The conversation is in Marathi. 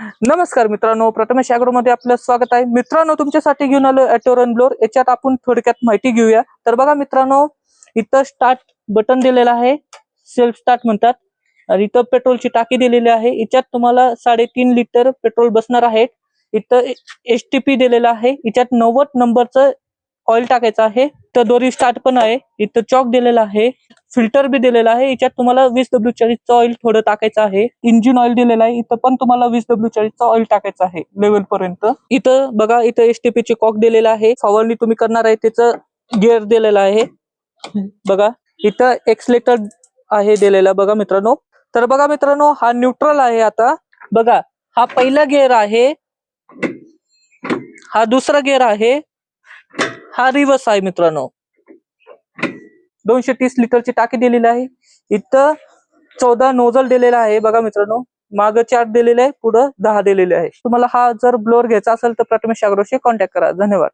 नमस्कार मित्रांनो प्रथमेशमध्ये आपलं स्वागत आहे. मित्रांनो तुमच्यासाठी घेऊन आलो ॲटोरन ब्लोर याच्यात आपण थोडक्यात माहिती घेऊया. तर बघा मित्रांनो इथं स्टार्ट बटन दिलेलं आहे. सेल्फ स्टार्ट म्हणतात. आणि इथं पेट्रोलची टाकी दिलेली आहे. याच्यात तुम्हाला साडेतीन लिटर पेट्रोल बसणार आहे. इथं एस टी पी दिलेलं आहे. याच्यात नव्वद नंबरचं ऑइल टाकायचं आहे. तर दोरी स्टार्ट पण आहे. इथं चॉक दिलेला आहे. फिल्टर बी दिलेला आहे. याच्यात तुम्हाला वीस डब्ल्यू चाळीसचं ऑइल थोडं टाकायचं आहे. इंजिन ऑइल दिलेलं आहे. इथं पण तुम्हाला वीस डब्ल्यू चाळीसचं ऑइल टाकायचं आहे. लेवल पर्यंत. इथं बघा इथं एसटीपी ची कॉक दिलेला आहे. फवारणी तुम्ही करणार आहे. त्याचं गिअर दिलेलं आहे. बघा इथं एक्सलेटर आहे दिलेला बघा मित्रांनो. तर बघा मित्रांनो हा न्यूट्रल आहे आता. बघा हा पहिला गिअर आहे. हा दुसरा गिअर आहे. हा रिवर्स आहे मित्रांनो. दोनशे तीस लिटरची टाकी दिलेली आहे. इथं चौदा नोझल दिलेला आहे बघा मित्रांनो. माग चार दिलेले आहे पुढं दहा दिलेले आहे. तुम्हाला हा जर ब्लोअर घ्यायचा असेल तर प्रथमेश अग्रोशी कॉन्टॅक्ट करा. धन्यवाद.